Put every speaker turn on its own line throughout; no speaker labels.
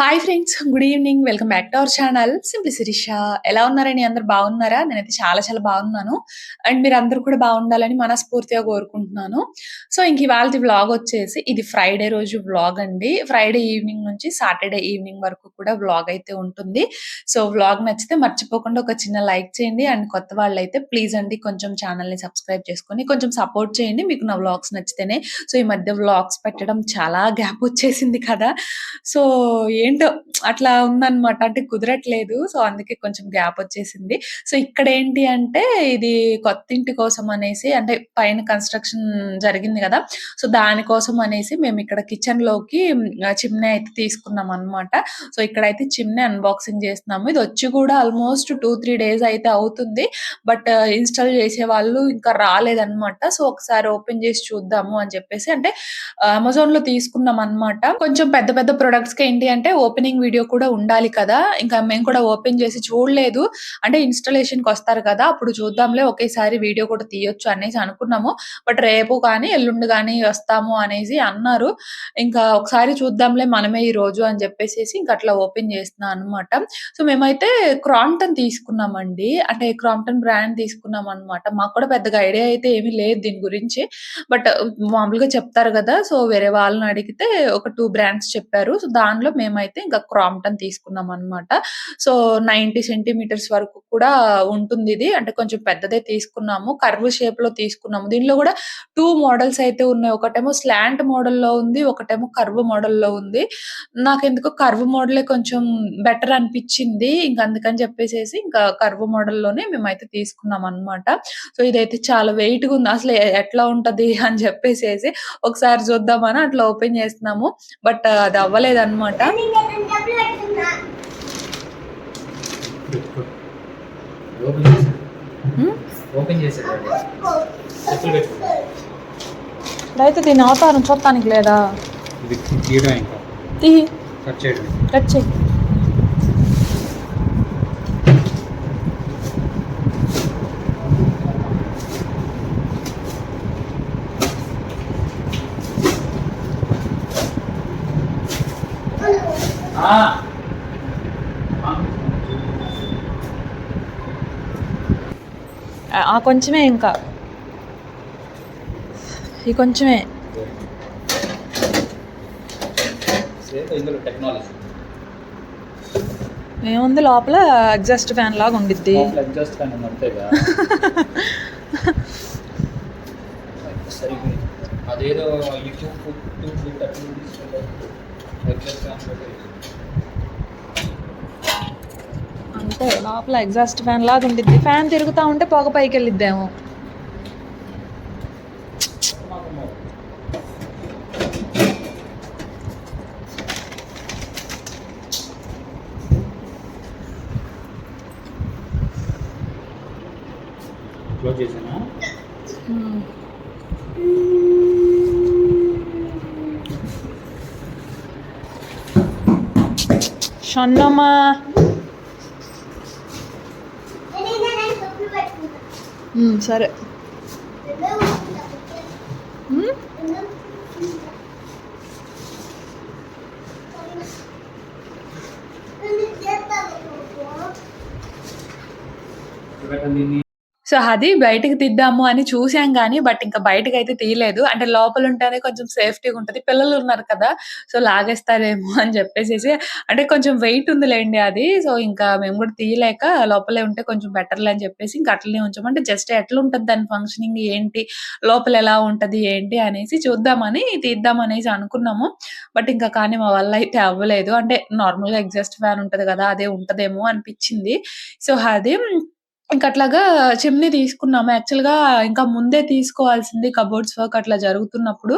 Hi friends good evening welcome back to our channel Simply Sirisha ఎలా ఉన్నారని అందరు బాగున్నారా? నేనైతే చాలా చాలా బాగున్నాను. అండ్ మీరు అందరూ కూడా బాగుండాలని మనస్ఫూర్తిగా కోరుకుంటున్నాను. సో ఇంక ఇవాళ వ్లాగ్ వచ్చేసి ఇది ఫ్రైడే రోజు వ్లాగ్ అండి. ఫ్రైడే ఈవినింగ్ నుంచి సాటర్డే ఈవినింగ్ వరకు కూడా వ్లాగ్ అయితే ఉంటుంది. సో వ్లాగ్ నచ్చితే మర్చిపోకుండా ఒక చిన్న లైక్ చేయండి. అండ్ కొత్త వాళ్ళు అయితే ప్లీజ్ అండి కొంచెం ఛానల్ని సబ్స్క్రైబ్ చేసుకొని కొంచెం సపోర్ట్ చేయండి. మీకు నా వ్లాగ్స్ నచ్చితేనే. సో ఈ మధ్య వ్లాగ్స్ పెట్టడం చాలా గ్యాప్ వచ్చేసింది కదా. సో ఏంటో అట్లా ఉందన్నమాట. అంటే కుదరట్లేదు. సో, అందుకే కొంచెం గ్యాప్ వచ్చేసింది. సో, ఇక్కడ ఏంటి అంటే ఇది కొత్తింటి కోసం అనేసి అంటే పైన కన్‌స్ట్రక్షన్ జరిగింది కదా సో, దానికోసం అనేసి మేము ఇక్కడ కిచెన్లోకి చిమ్నే అయితే తీసుకున్నాం అనమాట సో, ఇక్కడైతే చిమ్నే అన్బాక్సింగ్ చేస్తున్నాము. ఇది వచ్చి కూడా ఆల్మోస్ట్ 2, 3 డేస్ అయితే అవుతుంది. బట్ ఇన్‌స్టాల్ చేసే వాళ్ళు ఇంకా రాలేదన్నమాట సో, ఒకసారి ఓపెన్ చేసి చూద్దాము అని చెప్పేసి అంటే అమెజాన్లో తీసుకున్నాం అనమాట కొంచెం పెద్ద పెద్ద ప్రొడక్ట్స్కి ఏంటి అంటే ఓపెనింగ్ వీడియో కూడా ఉండాలి కదా! ఇంకా మేము కూడా ఓపెన్ చేసి చూడలేదు. అంటే ఇన్‌స్టాలేషన్‌కి వస్తారు కదా! అప్పుడు చూద్దాంలే ఒకేసారి వీడియో కూడా తీయొచ్చు అనేసి అనుకున్నాము. బట్ రేపు కానీ, ఎల్లుండి కానీ వస్తాము అనేసి అన్నారు. ఇంకా ఒకసారి చూద్దాంలే మనమే ఈ రోజు అని చెప్పేసి ఇంకా అట్లా ఓపెన్ చేస్తున్నాం అనమాట. సో, మేమైతే క్రాంప్టన్ తీసుకున్నామండి. అంటే క్రాంప్టన్ బ్రాండ్ తీసుకున్నాం అనమాట మాకు కూడా పెద్దగా ఐడియా అయితే ఏమీ లేదు దీని గురించి. బట్ మామూలుగా చెప్తారు కదా సో, వేరే వాళ్ళని అడిగితే ఒక టూ బ్రాండ్స్ చెప్పారు. సో, దానిలో మేమైతే అయితే ఇంకా క్రాంప్టన్ తీసుకున్నాం అనమాట సో, 90 సెంటీమీటర్స్ వరకు కూడా ఉంటుంది ఇది అంటే కొంచెం పెద్దదే తీసుకున్నాము. కర్వ్ షేప్లో తీసుకున్నాము. దీనిలో కూడా టూ మోడల్స్ అయితే ఉన్నాయి. ఒకటేమో స్లాంట్ మోడల్‌లో ఉంది. ఒకటేమో కర్వ్ మోడల్‌లో ఉంది. నాకు ఎందుకు కర్వ్ మోడలే కొంచెం బెటర్ అనిపించింది ఇంక అందుకని చెప్పేసేసి ఇంకా కర్వ్ మోడల్‌లోనే మేమైతే తీసుకున్నామనమాట. సో, ఇదైతే చాలా వెయిట్‌గా ఉంది. అసలు ఎట్లా ఉంటది అని చెప్పేసేసి ఒకసారి చూద్దామని అట్లా ఓపెన్ చేస్తున్నాము. బట్ అది అవ్వలేదనమాట. ఇప్పుడైతే దీని అవతారం చూడటానికి లేదా?
ఇది తీయడం ఇంకా.
తీ
కట్ చేయడం
కట్ చెయ్యి.
ఆ!
కొంచెమే ఇంకా. ఈ కొంచెమే. ఏముంది లోపల ఎగ్జాస్ట్ ఫ్యాన్ లాగా ఉండిద్ది.
ఎగ్జాస్ట్ ఫ్యాన్ అదేదో ఎగ్జాస్ట్ ఫ్యాన్
అంతే లోపల ఎగ్జాస్ట్ ఫ్యాన్ లాగా ఉండిద్ది. ఫ్యాన్ తిరుగుతా ఉంటే పొగ పైకి వెళ్ళిద్దేమో. షన్నమ్మా సరే హ్మ్?
పెట్టండి దీన్ని
సో, అది బయటకి తీద్దాము అని చూసాం కానీ బట్ ఇంకా బయటకైతే తీయలేదు. అంటే లోపల ఉంటేనే కొంచెం సేఫ్టీగా ఉంటది. పిల్లలు ఉన్నారు కదా! సో, లాగేస్తారేమో అని చెప్పేసేసి అంటే కొంచెం వెయిట్ ఉందిలేండి అది. సో, ఇంకా మేము కూడా తీయలేక లోపలే ఉంటే కొంచెం బెటర్‌లే అని చెప్పేసి ఇంకా అట్లనే ఉంచాము. అంటే జస్ట్ ఉంటుంది దాని ఫంక్షనింగ్ ఏంటి? లోపల ఎలా ఉంటది? ఏంటి? అనేసి చూద్దామని తీద్దామనేసి అనుకున్నాము. బట్ ఇంకా కానీ మా వల్ల అయితే అవ్వలేదు. అంటే నార్మల్‌గా ఎగ్జాస్ట్ ఫ్యాన్ ఉంటుంది కదా! అదే ఉంటదేమో అనిపించింది సో, అది ఇంక అట్లాగా చిమ్నీ తీసుకున్నాము. యాక్చువల్‌గా ఇంకా ముందే తీసుకోవాల్సింది కబోర్డ్స్ వర్క్ అట్లా జరుగుతున్నప్పుడు.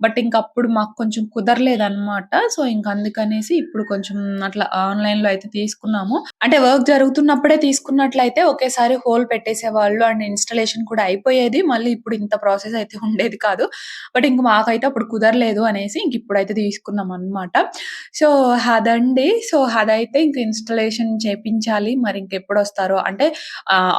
బట్ ఇంక అప్పుడు మాకు కొంచెం కుదరలేదనమాట. సో, ఇంక అందుకనేసి ఇప్పుడు కొంచెం అట్లా ఆన్‌లైన్‌లో అయితే తీసుకున్నాము. అంటే వర్క్ జరుగుతున్నప్పుడే తీసుకున్నట్లయితే ఒకేసారి హోల్ పెట్టేసేవాళ్ళు అండ్ ఇన్‌స్టాలేషన్ కూడా అయిపోయేది. మళ్ళీ ఇప్పుడు ఇంత ప్రాసెస్ అయితే ఉండేది కాదు. బట్ ఇంక మాకైతే అప్పుడు కుదరలేదు అనేసి ఇంక ఇప్పుడైతే తీసుకున్నామనమాట. సో, అదండి. సో, అదైతే ఇంక ఇన్‌స్టాలేషన్ చేపించాలి. మరి ఇంకెప్పుడొస్తారో అంటే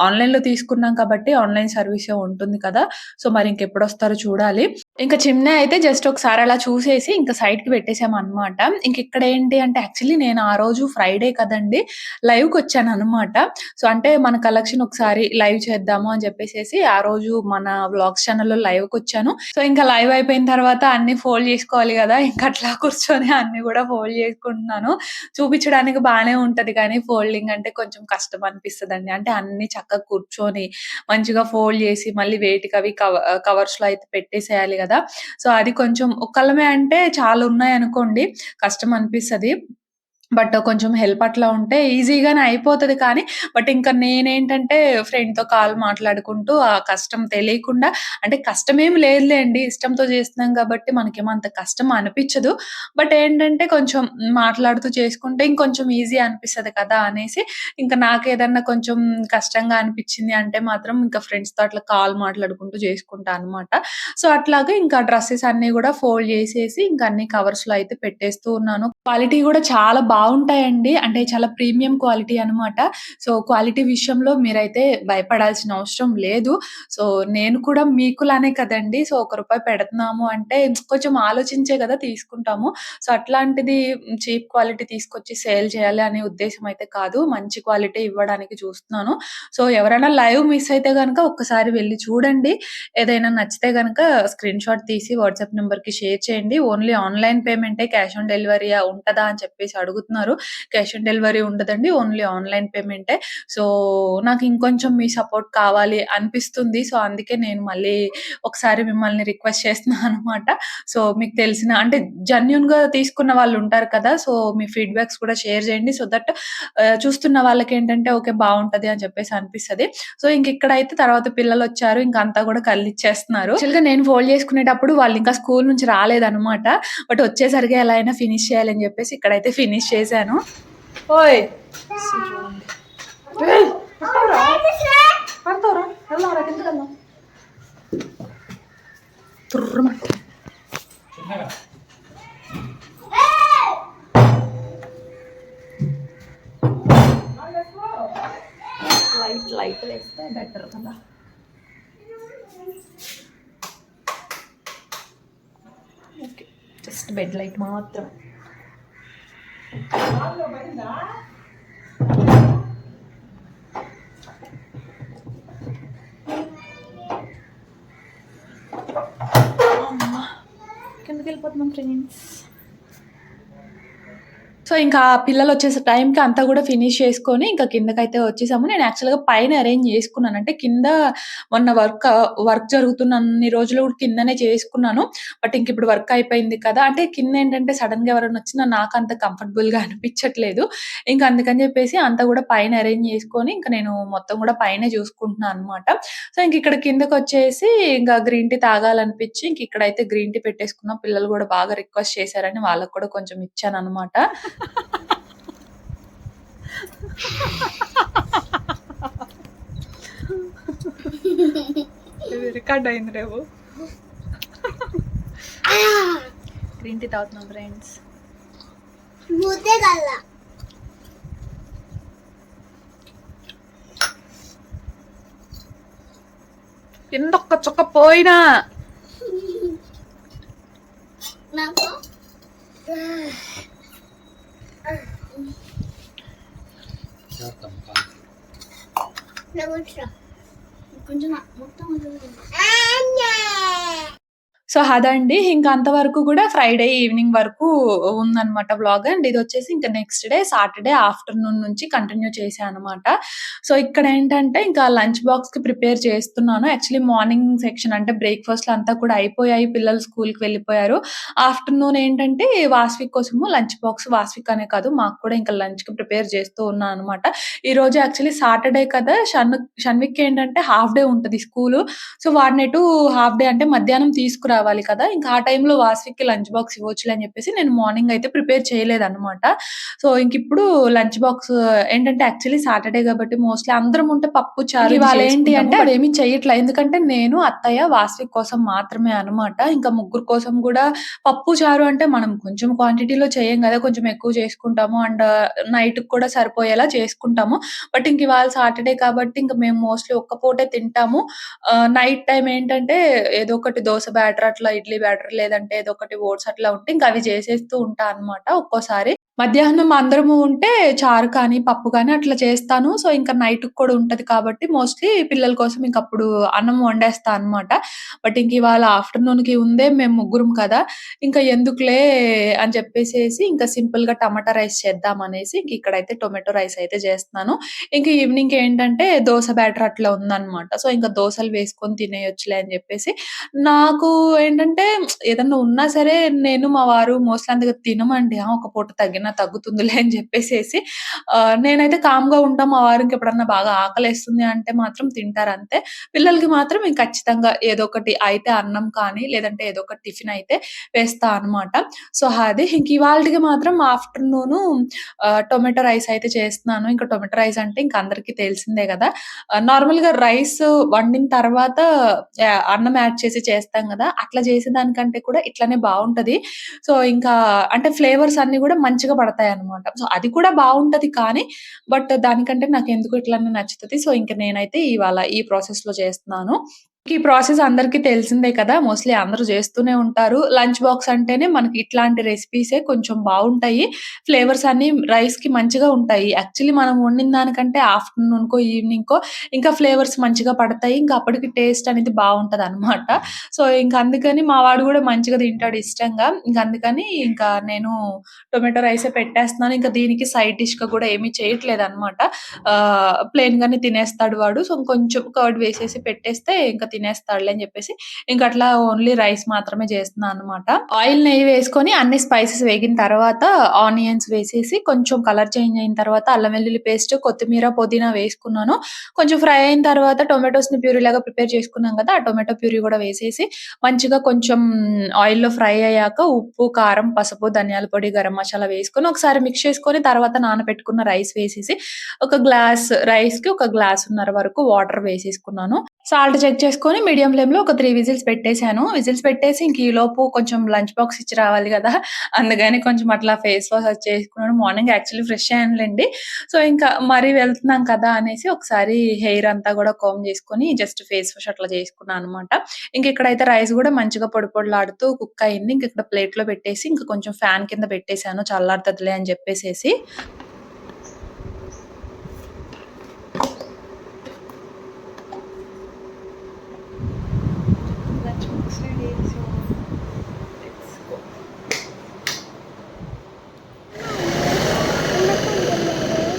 ఆన్‌లైన్‌లో తీసుకున్నాం కాబట్టి ఆన్‌లైన్ సర్వీసే ఉంటుంది కదా! సో, మరి ఇంకెప్పుడు వస్తారో చూడాలి. ఇంకా చిమ్నీ అయితే జస్ట్ ఒకసారి అలా చూసేసి ఇంక సైడ్‌కి పెట్టేసామనమాట. ఇంక ఇక్కడ ఏంటి అంటే యాక్చువల్లీ నేను ఆ రోజు ఫ్రైడే కదండి లైవ్కి వచ్చాను అనమాట సో, అంటే మన కలెక్షన్ ఒకసారి లైవ్ చేద్దాము అని చెప్పేసి ఆ రోజు మన వ్లాగ్స్కి లైవ్‌కొచ్చాను. సో, ఇంకా లైవ్ అయిపోయిన తర్వాత అన్ని ఫోల్డ్ చేసుకోవాలి కదా ఇంకా అట్లా కూర్చొని అన్ని కూడా ఫోల్డ్ చేసుకుంటున్నాను. చూపించడానికి బానే ఉంటది కానీ ఫోల్డింగ్ అంటే కొంచెం కష్టం అనిపిస్తదండి. అంటే అన్ని చక్కగా కూర్చొని మంచిగా ఫోల్డ్ చేసి మళ్ళీ వేటికి అవి కవ కవర్స్‌లో అయితే పెట్టేసేయాలి కదా సో, అది కొంచెం ఒకళ్ళమే అంటే చాలా ఉన్నాయి అనుకోండి కష్టం అనిపిస్తది. బట్ కొంచెం హెల్ప్ అట్లా ఉంటే ఈజీగానే అయిపోతుంది కానీ, బట్ ఇంకా నేనేంటంటే ఫ్రెండ్‌తో కాల్ మాట్లాడుకుంటూ ఆ కష్టం తెలియకుండా అంటే కష్టమేమి లేదులేండి. ఇష్టంతో చేస్తున్నాం కాబట్టి మనకేమో అంత కష్టం అనిపించదు బట్ ఏంటంటే కొంచెం మాట్లాడుతూ చేసుకుంటే ఇంకొంచెం ఈజీ అనిపిస్తుంది కదా! అనేసి ఇంకా నాకు ఏదన్నా కొంచెం కష్టంగా అనిపించింది అంటే మాత్రం ఇంకా ఫ్రెండ్స్‌తో అట్లా కాల్ మాట్లాడుకుంటూ చేసుకుంటా అనమాట. సో, అట్లాగా ఇంకా డ్రెస్సెస్ అన్నీ కూడా ఫోల్డ్ చేసేసి ఇంకా అన్ని కవర్స్‌లో అయితే పెట్టేస్తూ ఉన్నాను. క్వాలిటీ కూడా చాలా బాగుంటాయండి అంటే చాలా ప్రీమియం క్వాలిటీ అనమాట. సో, క్వాలిటీ విషయంలో మీరైతే భయపడాల్సిన అవసరం లేదు. సో, నేను కూడా మీకులానే కదండి సో, ఒక రూపాయి పెడుతున్నాము అంటే కొంచెం ఆలోచించే కదా తీసుకుంటాము. సో, అట్లాంటిది చీప్ క్వాలిటీ తీసుకొచ్చి సేల్ చేయాలి అనే ఉద్దేశం అయితే కాదు. మంచి క్వాలిటీ ఇవ్వడానికి చూస్తున్నాను. సో, ఎవరైనా లైవ్ మిస్ అయితే కనుక ఒక్కసారి వెళ్ళి చూడండి. ఏదైనా నచ్చితే గనక స్క్రీన్‌షాట్ తీసి వాట్సాప్ నెంబర్కి షేర్ చేయండి. ఓన్లీ ఆన్‌లైన్ పేమెంటే క్యాష్ ఆన్ డెలివరీ ఉంటుందా అని చెప్పేసి అడుగుతున్నారు. క్యాష్ ఆన్ డెలివరీ ఉండదండి. ఓన్లీ ఆన్‌లైన్ పేమెంటే. సో, నాకు ఇంకొంచెం మీ సపోర్ట్ కావాలి అనిపిస్తుంది. సో, అందుకే నేను మళ్ళీ ఒకసారి మిమ్మల్ని రిక్వెస్ట్ చేస్తున్నాను అనమాట. సో, మీకు తెలిసిన అంటే జెన్యున్గా తీసుకున్న వాళ్ళు ఉంటారు కదా! సో, మీ ఫీడ్‌బ్యాక్స్ కూడా షేర్ చేయండి. సో దట్ చూస్తున్న వాళ్ళకి ఏంటంటే ఓకే బాగుంటది అని చెప్పేసి అనిపిస్తది. సో, ఇంక ఇక్కడైతే తర్వాత పిల్లలు వచ్చారు అంతా కూడా కళ్ళిచ్చేస్తున్నారు. యాక్చువల్‌గా నేను ఫోల్డ్ చేసుకునేటప్పుడు వాళ్ళు ఇంకా స్కూల్ నుంచి రాలేదనమాట. బట్ వచ్చేసరికి ఎలా అయినా ఫినిష్ చేయాలని చెప్పేసి ఇక్కడైతే ఫినిష్ చేశాను. ఓయ్! పడతావురా? వెళ్దాంరా కిందకెళ్దాం. తుర్రుమంట.
చిన్నగా.
లైట్ లైట్‌లేస్తే బెటర్ కదా! ఓకే. జస్ట్ బెడ్ లైట్ మాత్రమే. అమ్మ! కిందకెళ్ళిపోతున్నాం ఫ్రెండ్స్. సో, ఇంకా పిల్లలు వచ్చేసే టైంకి అంతా కూడా ఫినిష్ చేసుకొని ఇంకా కిందకైతే వచ్చేసాము. నేను యాక్చువల్‌గా పైన అరేంజ్ చేసుకున్నాను. అంటే కింద మొన్న వర్క్ వర్క్ జరుగుతున్న అన్ని రోజులు కూడా కిందనే చేసుకున్నాను. బట్ ఇంక ఇప్పుడు వర్క్ అయిపోయింది కదా! అంటే కింద ఏంటంటే సడన్గా ఎవరైనా వచ్చినా నాకు అంత కంఫర్టబుల్ కంఫర్టబుల్‌గా అనిపించట్లేదు ఇంకా అందుకని చెప్పేసి అంతా కూడా పైన అరేంజ్ చేసుకొని ఇంకా నేను మొత్తం కూడా పైన చూసుకుంటున్నాను అనమాట. సో, ఇంక ఇక్కడ కిందకొచ్చేసి ఇంకా గ్రీన్ టీ తాగాలనిపించి ఇంక ఇక్కడైతే గ్రీన్ టీ పెట్టేసుకున్నాం. పిల్లలు కూడా బాగా రిక్వెస్ట్ చేశారని వాళ్ళకి కూడా కొంచెం ఇచ్చాను అనమాట ఇది రికార్డ్ అయింది రేపు. గ్రీన్ టీ తాగుతున్నాం ఫ్రెండ్స్. కిందొక్క చుక్క పోయినా
నాకు
だっ
たのかな。ラブル来た。くんじゃない。もっ。あんにゃー
సో, అదండి. ఇంకా అంతవరకు కూడా ఫ్రైడే ఈవినింగ్ వరకు ఉందనమాట వ్లాగ్. అండ్ ఇది వచ్చేసి ఇంకా నెక్స్ట్ డే సాటర్‌డే ఆఫ్టర్‌నూన్ నుంచి కంటిన్యూ చేశాను అనమాట. సో, ఇక్కడ ఏంటంటే ఇంకా లంచ్ బాక్స్కి ప్రిపేర్ చేస్తున్నాను. యాక్చువల్లీ మార్నింగ్ సెక్షన్ అంటే బ్రేక్ఫాస్ట్ అంతా కూడా అయిపోయాయి. పిల్లలు స్కూల్‌కి వెళ్ళిపోయారు. ఆఫ్టర్‌నూన్ ఏంటంటే వాస్విక్ కోసము లంచ్ బాక్స్ వాస్విక్ అనే కాదు మాకు కూడా ఇంకా లంచ్కి ప్రిపేర్ చేస్తూ ఉన్నాను అనమాట. రోజు యాక్చువల్లీ సాటర్‌డే కదా! షన్ షన్విక్ ఏంటంటే హాఫ్ డే ఉంటుంది స్కూల్ సో, వాడినెటు హాఫ్ డే అంటే మధ్యాహ్నం తీసుకురావాలి. రావాలి కదా! ఇంకా ఆ టైంలో వాసవికి లంచ్ బాక్స్ ఇవ్వచ్చులే అని చెప్పేసి నేను మార్నింగ్ అయితే ప్రిపేర్ చేయలేదన్నమాట. సో, ఇంకిప్పుడు లంచ్ బాక్స్ ఏంటంటే యాక్చువల్లీ సాటర్‌డే కాబట్టి మోస్ట్‌లీ అందరం ఉంటే పప్పు, చారు ఇవాళ ఏంటి అంటే అవేమీ చెయ్యట్లే. ఎందుకంటే నేను, అత్తయ్య, వాసవి కోసం మాత్రమే అన్నమాట. ఇంకా ముగ్గురు కోసం గూడా పప్పు, చారు అంటే మనం కొంచెం క్వాంటిటీలో చేయం గదా! కొంచెం ఎక్కువ చేసుకుంటాము. అండ్ నైట్‌కి కూడా సరిపోయేలా చేసుకుంటాము. బట్ ఇంక ఇవాళ సాటర్‌డే కాబట్టి ఇంక మేము మోస్ట్‌లీ ఒక్క పూటే తింటాము. నైట్ టైమ్ ఏంటంటే ఏదో ఒకటి దోస బ్యాటర్ అట్లా ఇడ్లీ బ్యాటర్ లేదంటే ఏదో ఒకటి ఓట్స్ అట్లా ఉంటే ఇంకా అవి చేసేస్తూ ఉంటా అన్నమాట ఒక్కోసారి. మధ్యాహ్నం అందరము ఉంటే చారు కానీ, పప్పు కానీ అట్లా చేస్తాను. సో, ఇంకా నైట్‌కి కూడా ఉంటది కాబట్టి మోస్ట్‌లీ పిల్లల కోసం ఇంక అప్పుడు అన్నం వండేస్తా అన్నమాట. బట్ ఇంక ఇవాళ ఆఫ్టర్‌నూన్‌కి ఉందే మేము ముగ్గురం కదా! ఇంకా ఎందుకులే అని చెప్పేసేసి ఇంకా సింపుల్‌గా టమాటా రైస్ చేద్దామనేసి ఇంక ఇక్కడైతే టొమాటో రైస్ అయితే చేస్తున్నాను. ఇంక ఈవినింగ్ ఏంటంటే దోస బ్యాటర్ అట్లా ఉందన్నమాట. సో, ఇంకా దోసలు వేసుకొని తినేయొచ్చులే అని చెప్పేసి నాకు ఏంటంటే ఏదన్నా ఉన్నా సరే నేను, మా వారు మోస్ట్‌లీ అంతగా తినమండి. ఆ! ఒక పూట తగ్గిన తగ్గుతుందిలే అని చెప్పేసేసి నేనైతే కామ్‌గా ఉంటాం మా వారికి ఎప్పుడన్నా బాగా ఆకలేస్తుంది అంటే మాత్రం తింటారు అంతే పిల్లలకి మాత్రం ఇంక ఖచ్చితంగా ఏదో ఒకటి అయితే అన్నం కానీ, లేదంటే ఏదో ఒక టిఫిన్ అయితే వేస్తా అన్నమాట. సో, అది ఇంక ఇవాళకి మాత్రం ఆఫ్టర్నూన్ టొమాటో రైస్ అయితే చేస్తున్నాను. ఇంకా టొమాటో రైస్ అంటే ఇంక అందరికీ తెలిసిందే కదా నార్మల్గా రైస్ వండిన తర్వాత అన్నం యాడ్ చేసి చేస్తాం కదా అట్లా చేసే దానికంటే కూడా ఇట్లానే బాగుంటది సో, ఇంకా అంటే ఫ్లేవర్స్ అన్ని కూడా మంచిగా పడతాయి అన్నమాట సో, అది కూడా బాగుంటది కానీ, బట్ దానికంటే నాకు ఎందుకు ఇట్లా నచ్చుతుంది సో, ఇంకా నేనైతే ఇవాళ ఈ ప్రాసెస్లో చేస్తున్నాను. ఈ ప్రాసెస్ అందరికీ తెలిసిందే కదా! మోస్ట్‌లీ అందరూ చేస్తూనే ఉంటారు. లంచ్ బాక్స్ అంటేనే మనకి ఇట్లాంటి రెసిపీసే కొంచెం బాగుంటాయి ఫ్లేవర్స్ అన్ని రైస్కి మంచిగా ఉంటాయి. యాక్చువల్లీ మనం వండిన దానికంటే ఆఫ్టర్నూన్ కో ఈవినింగ్ కో ఇంకా ఫ్లేవర్స్ మంచిగా పడతాయి. ఇంకా అప్పటికి టేస్ట్ అనేది బాగుంటది అనమాట సో, ఇంకా అందుకని మా వాడు కూడా మంచిగా తింటాడు ఇష్టంగా. ఇంకా అందుకని ఇంకా నేను టొమాటో రైసే పెట్టేస్తున్నాను. ఇంకా దీనికి సైడ్ డిష్గా కూడా ఏమీ చేయట్లేదన్నమాట. ప్లెయిన్ గానే తినేస్తాడు వాడు. సో, కొంచెం కర్డ్ వేసేసి పెట్టేస్తే ఇంకా తినేస్తాడులే అని చెప్పేసి ఇంకా అట్లా ఓన్లీ రైస్ మాత్రమే చేస్తున్నా అన్నమాట. ఆయిల్, నెయ్యి వేసుకొని అన్ని స్పైసెస్ వేగిన తర్వాత ఆనియన్స్ వేసేసి కొంచెం కలర్ చేంజ్ అయిన తర్వాత అల్లం వెల్లుల్లి పేస్ట్, కొత్తిమీర, పుదీనా వేసుకున్నాను. కొంచెం ఫ్రై అయిన తర్వాత టొమాటోస్ని ప్యూరీ లాగా ప్రిపేర్ చేసుకున్నాం కదా ఆ టొమాటో ప్యూరీ కూడా వేసేసి మంచిగా కొంచెం ఆయిల్‌లో ఫ్రై అయ్యాక ఉప్పు, కారం, పసుపు, ధనియాల పొడి, గరం మసాలా వేసుకొని ఒకసారి మిక్స్ చేసుకొని తర్వాత నానబెట్టుకున్న రైస్ వేసేసి ఒక గ్లాస్ రైస్కి ఒక గ్లాస్ ఉన్నర వరకు వాటర్ వేసేసుకున్నాను. సాల్ట్ చెక్ చేసుకుని మీడియం ఫ్లేమ్‌లో ఒక త్రీ విజిల్స్ పెట్టేసాను. విజిల్స్ పెట్టేసి ఇంక ఈలోపు కొంచెం లంచ్ బాక్స్ ఇచ్చి రావాలి కదా అందుకని కొంచెం అట్లా ఫేస్ వాష్ అది చేసుకున్నాను. మార్నింగ్ యాక్చువల్లీ ఫ్రెష్ అయ్యానులేండి సో, ఇంకా మరీ వెళ్తున్నాం కదా! అనేసి ఒకసారి హెయిర్ అంతా కూడా కోమ్ చేసుకొని జస్ట్ ఫేస్ వాష్ అట్లా చేసుకున్నాను అనమాట ఇంక ఇక్కడైతే రైస్ కూడా మంచిగా పొడి పొడిలాడుతూ కుక్ అయింది. ఇంక ఇక్కడ ప్లేట్‌లో పెట్టేసి ఇంకా కొంచెం ఫ్యాన్ కింద పెట్టేసాను చల్లారుతుందిలే అని చెప్పేసేసి. Lunch box ready. So, let's go.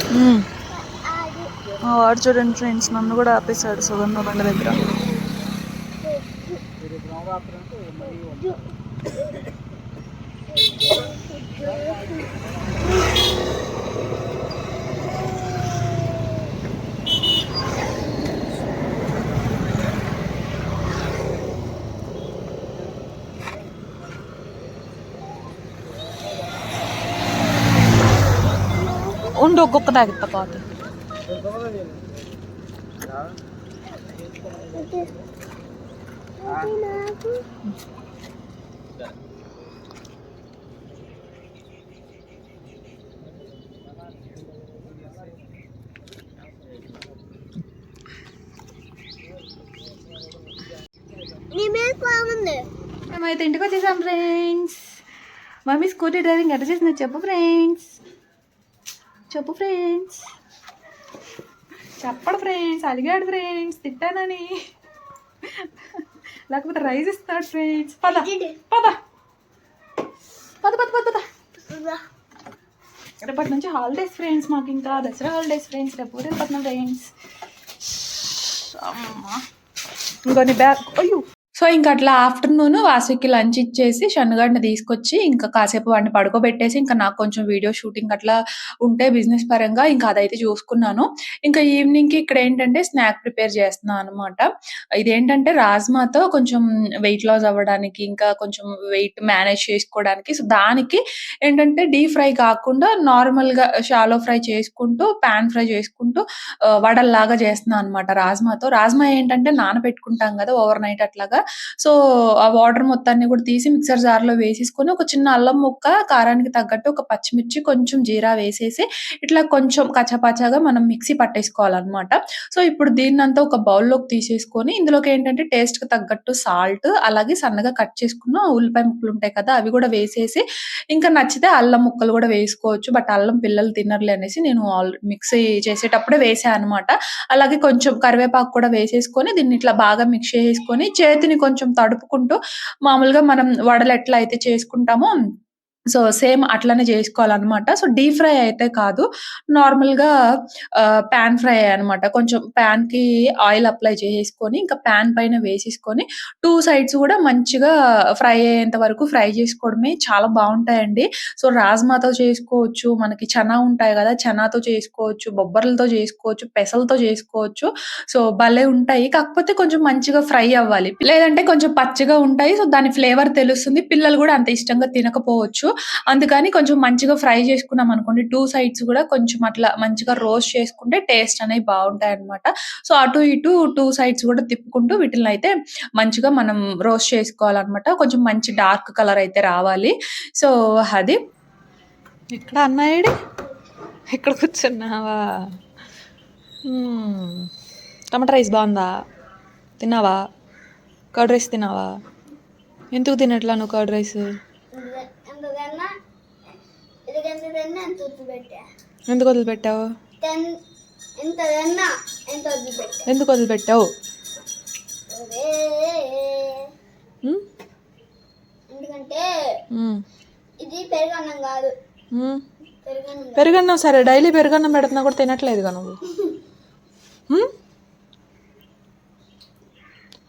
హ్మ్.
అది
మా వాడు చూడండి ఫ్రెండ్స్ నన్ను కూడా ఆపేశాడు సుగంధ బండ దగ్గర. ఉండు ఒక్కొక్క తాగిస్తా కాదు మేమైతే ఇంటికి వచ్చేసాం ఫ్రెండ్స్ మమ్మీ స్కూటీ డ్రైవింగ్ ఎట్లా చేసిందో చెప్పు ఫ్రెండ్స్ చెప్పు ఫ్రెండ్స్ చెప్పడు ఫ్రెండ్స్ అలిగాడు ఫ్రెండ్స్ తిట్టానని. లేకపోతే రైస్ ఇస్తాడు ఫ్రెండ్స్ పద పద. పద పద పద పద. రేపటి నుంచి హాలిడేస్ ఫ్రెండ్స్ మాకు ఇంకా దసరా హాలిడేస్ ఫ్రెండ్స్ రేపు రేపట్నం ఫ్రెండ్స్ అమ్మా. ఇంకో నీ బ్యాగ్ అయ్యో.
సో, ఇంక అట్లా ఆఫ్టర్‌నూన్ వాసుకి లంచ్ ఇచ్చేసి షన్నుగాడిని తీసుకొచ్చి ఇంకా కాసేపు వాడిని పడుకోబెట్టేసి ఇంకా నాకు కొంచెం వీడియో షూటింగ్ అట్లా ఉంటే బిజినెస్ పరంగా ఇంకా అదైతే చూసుకున్నాను. ఇంకా ఈవినింగ్‌కి ఇక్కడేంటంటే స్నాక్ ప్రిపేర్ చేస్తున్నాను అనమాట. ఇదేంటంటే రాజ్మాతో కొంచెం వెయిట్ లాస్ అవ్వడానికి, ఇంకా కొంచెం వెయిట్ మేనేజ్ చేసుకోవడానికి సో, దానికి ఏంటంటే డీప్ ఫ్రై కాకుండా నార్మల్‌గా షాలో ఫ్రై చేసుకుంటూ, పాన్ ఫ్రై చేసుకుంటూ వడల్లాగా చేస్తున్నా అనమాట రాజ్మాతో. రాజ్మా ఏంటంటే నానబెట్టుకుంటాం కదా! ఓవర్ నైట్ అట్లాగా. సో, ఆ వాటర్ మొత్తాన్ని కూడా తీసి మిక్సర్ జార్‌లో వేసేసుకొని ఒక చిన్న అల్లం ముక్క, కారానికి తగ్గట్టు ఒక పచ్చిమిర్చి, కొంచెం జీరా వేసేసి ఇట్లా కొంచెం కచ్చపచ్చగా మనం మిక్సీ పట్టేసుకోవాలన్నమాట సో, ఇప్పుడు దీన్నంతా ఒక బౌల్‌లోకి తీసేసుకొని ఇందులోకి ఏంటంటే టేస్ట్‌కి తగ్గట్టు సాల్ట్, అలాగే సన్నగా కట్ చేసుకున్న ఉల్లిపాయ ముక్కలుంటాయి కదా! అవి కూడా వేసేసి ఇంకా నచ్చితే అల్లం ముక్కలు కూడా వేసుకోవచ్చు. బట్ అల్లం పిల్లలు తినర్లే అనేసి నేను ఆల్ మిక్సీ చేసేటప్పుడే వేసాను అనమాట. అలాగే కొంచెం కరివేపాకు కూడా వేసేసుకొని దీన్ని ఇట్లా బాగా మిక్స్ చేసుకొని చేతిని కొంచెం తడుపుకుంటూ మామూలుగా మనం వడలు ఎట్లా అయితే చేసుకుంటామో సో, సేమ్ అట్లనే చేసుకోవాలన్నమాట సో, డీప్ ఫ్రై అయితే కాదు. నార్మల్‌గా ప్యాన్ పాన్ ఫ్రై అనమాట. కొంచెం ప్యాన్కి ఆయిల్ అప్లై చేసేసుకొని ఇంకా పాన్ పైన వేసేసుకొని టూ సైడ్స్ కూడా మంచిగా ఫ్రై అయ్యేంత వరకు ఫ్రై చేసుకోవడమే చాలా బాగుంటాయండి సో, రాజ్మాతో చేసుకోవచ్చు. మనకి చనా ఉంటాయి కదా! చనాతో చేసుకోవచ్చు. బొబ్బర్లతో చేసుకోవచ్చు. పెసలతో చేసుకోవచ్చు. సో, భలే ఉంటాయి. కాకపోతే కొంచెం మంచిగా ఫ్రై అవ్వాలి. లేదంటే కొంచెం పచ్చిగా ఉంటాయి. సో, దాని ఫ్లేవర్ తెలుస్తుంది. పిల్లలు కూడా అంత ఇష్టంగా తినకపోవచ్చు. అందుకని కొంచెం మంచిగా ఫ్రై చేసుకున్నాం అనుకోండి టూ సైడ్స్ కూడా కొంచెం అట్లా మంచిగా రోస్ట్ చేసుకుంటే టేస్ట్ అనేవి అనమాట సో, అటు ఇటు టూ సైడ్స్ కూడా తిప్పుకుంటూ వీటిని అయితే మంచిగా మనం రోస్ట్ చేసుకోవాలన్నమాట. కొంచెం మంచి డార్క్ కలర్ అయితే రావాలి. సో, అది.
ఎక్కడ అన్న ఇక్కడ కూర్చున్నావా? టమాటా రైస్ బాగుందా తిన్నావా? కర్డ్ రైస్ తిన్నావా? ఎందుకు తినట్లా నువ్వు కర్డ్ రైస్?
తిన్నా ఎంత వదిలిపెట్టా?
ఎందుకు వదిలిపెట్టావు?
టెన్ ఎంత తిన్నా ఎంత వదిలిపెట్టా?
ఎందుకు వదిలిపెట్టావు?
ఎందుకంటే. ఇది పెరుగన్నం కాదు.
సరే డైలీ పెరుగన్నం పెడుతున్నా కూడా తినట్లేదుగా నువ్వు?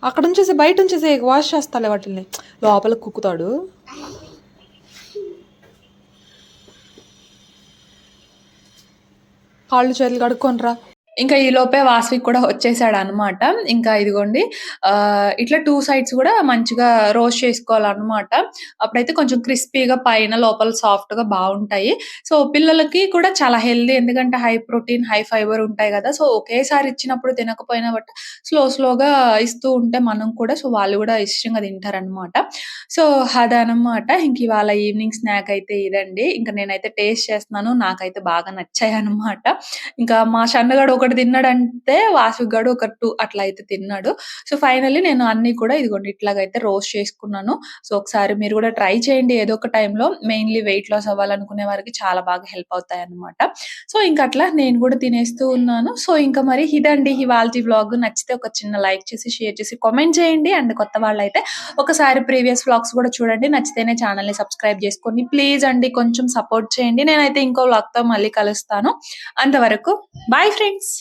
అక్కడ ఉంచేసి బయట ఉంచేసి వాష్ చేస్తాలే వాటిని లోపల కుక్కుతాడు. కాళ్ళు చేతులు కడుక్కొని రా.
ఇంకా ఈలోపే వాసవి కూడా వచ్చేసాడనమాట. ఇంకా ఇదిగోండి ఇట్లా టూ సైడ్స్ కూడా మంచిగా రోస్ట్ చేసుకోవాలన్నమాట అప్పుడైతే కొంచెం క్రిస్పీగా పైన లోపల సాఫ్ట్‌గా బాగుంటాయి సో, పిల్లలకి కూడా చాలా హెల్తీ ఎందుకంటే హై ప్రోటీన్, హై ఫైబర్ ఉంటాయి కదా సో, ఒకేసారి ఇచ్చినప్పుడు తినకపోయినా బట్ స్లో స్లోగా ఇస్తూ ఉంటే మనం కూడా సో, వాళ్ళు కూడా ఇష్టంగా తింటారనమాట. సో, అదనమాట. ఇంక ఇవాళ ఈవినింగ్ స్నాక్ అయితే ఇదండి. ఇంకా నేనైతే టేస్ట్ చేస్తున్నాను. నాకైతే బాగా నచ్చాయి అనమాట ఇంకా మా షన్నుగాడు ఒకటి తిన్నాడంటే వాసుగాడు ఒక టూ అట్లా అయితే తిన్నాడు. సో, ఫైనల్లీ నేను అన్ని కూడా ఇదిగోండి ఇట్లాగైతే రోస్ట్ చేసుకున్నాను. సో, ఒకసారి మీరు కూడా ట్రై చేయండి ఏదో ఒక టైంలో. మెయిన్‌లీ వెయిట్ లాస్ అవ్వాలనుకునే వారికి చాలా బాగా హెల్ప్ అవుతాయన్నమాట. సో, ఇంకా అట్లా నేను కూడా తినేస్తూ ఉన్నాను. సో, ఇంకా మరి ఇదండి ఇవాళ వ్లాగ్. నచ్చితే ఒక చిన్న లైక్ చేసి, షేర్ చేసి, కామెంట్ చేయండి. అండ్ కొత్త వాళ్ళైతే ఒకసారి ప్రీవియస్ వ్లాగ్స్ కూడా చూడండి. నచ్చితేనే ఛానల్ని సబ్స్క్రైబ్ చేసుకొని ప్లీజ్ అండి కొంచెం సపోర్ట్ చేయండి. నేనైతే ఇంకో వ్లాగ్‌తో మళ్ళీ కలుస్తాను. అంతవరకు బాయ్ ఫ్రెండ్స్.